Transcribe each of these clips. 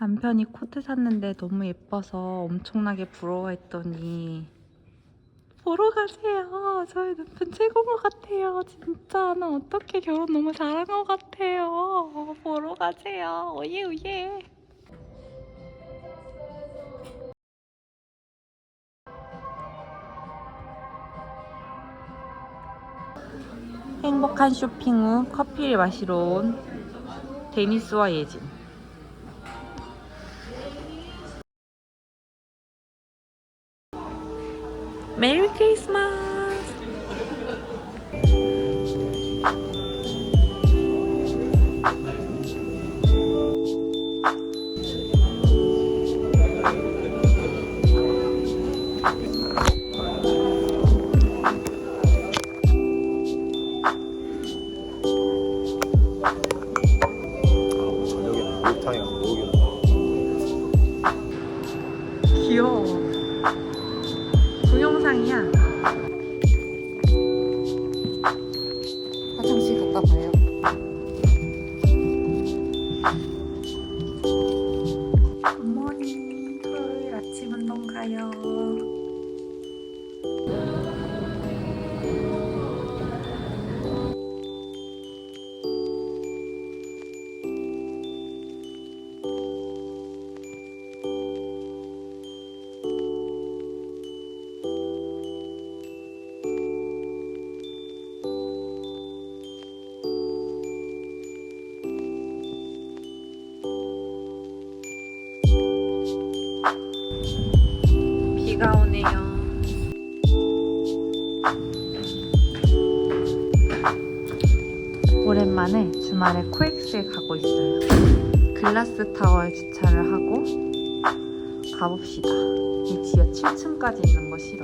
남편이 코트 샀는데 너무 예뻐서 엄청나게 부러워했더니 보러 가세요. 저희 남편 최고인 것 같아요. 진짜 나 어떻게 결혼 너무 잘한 것 같아요. 보러 가세요. 오예 오예. 행복한 쇼핑 후 커피를 마시러 온 데니스와 예진. 메리 크리스마스! 저녁에는 목욕탕에 가서 목욕이나 귀여워. 동영상이야. 화장실 갔다 봐요. 굿모닝. 토요일 아침 운동 가요. 오랜만에 주말에 코엑스에 가고 있어요. 글라스 타워에 주차를 하고 가봅시다. 이 지하 7층까지 있는 거 싫어.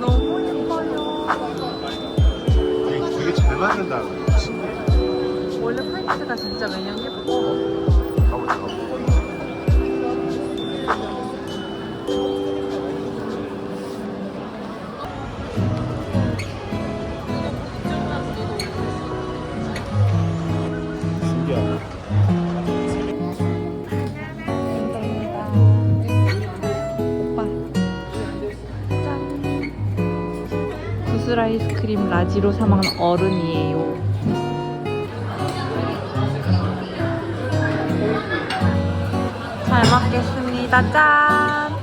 너무 예뻐요. 되게, 되게 잘 맞는다 원래 프린스가 진짜 매년 예뻐. 가보자 가보자 구슬 아이스크림 라지로 사 먹는 어른이에요. 잘 먹겠습니다. 짠.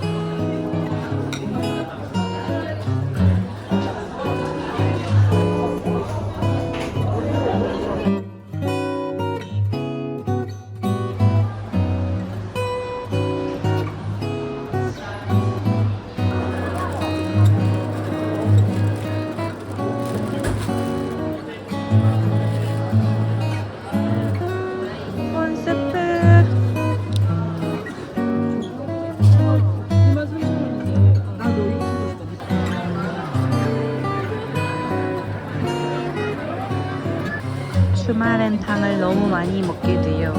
주말엔 당을 너무 많이 먹게 돼요.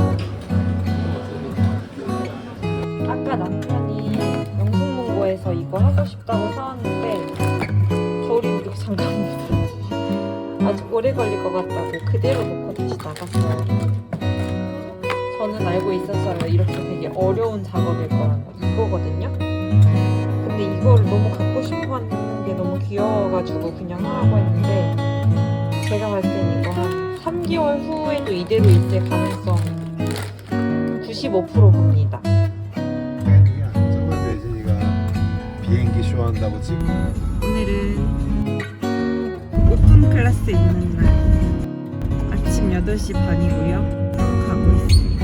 아까 남편이 영풍문고에서 이거 하고 싶다고 사왔는데 조립 잠깐 묻었지. 아직 오래 걸릴 것 같다고 그대로 놓고 다시 나갔어요. 저는 알고 있었어요. 이렇게 되게 어려운 작업일 거라는 거. 이거거든요. 근데 이거를 너무 갖고 싶어 하는 게 너무 귀여워가지고 그냥 하라고 했는데 제가 봤을 땐 이거 한 3개월 후에도 이대로 있을 가능성 95% 봅니다. 저번에 예진이가 비행기 쇼 한다고 지금 오늘은 오픈 클래스 있는 날 아침 8시 반이고요. 가고 있습니다.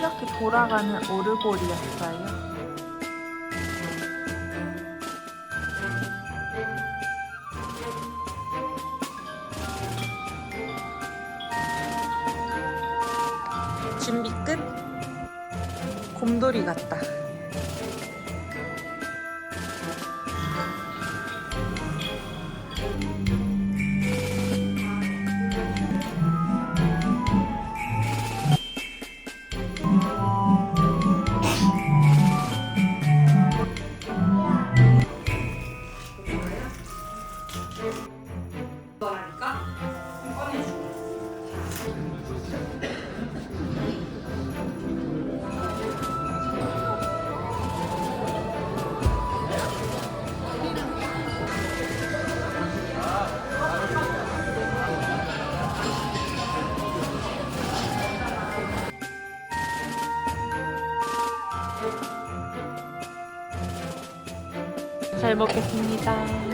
이렇게 돌아가는 오르골이었어요. 준비 끝. 곰돌이 같다. 잘 먹겠습니다.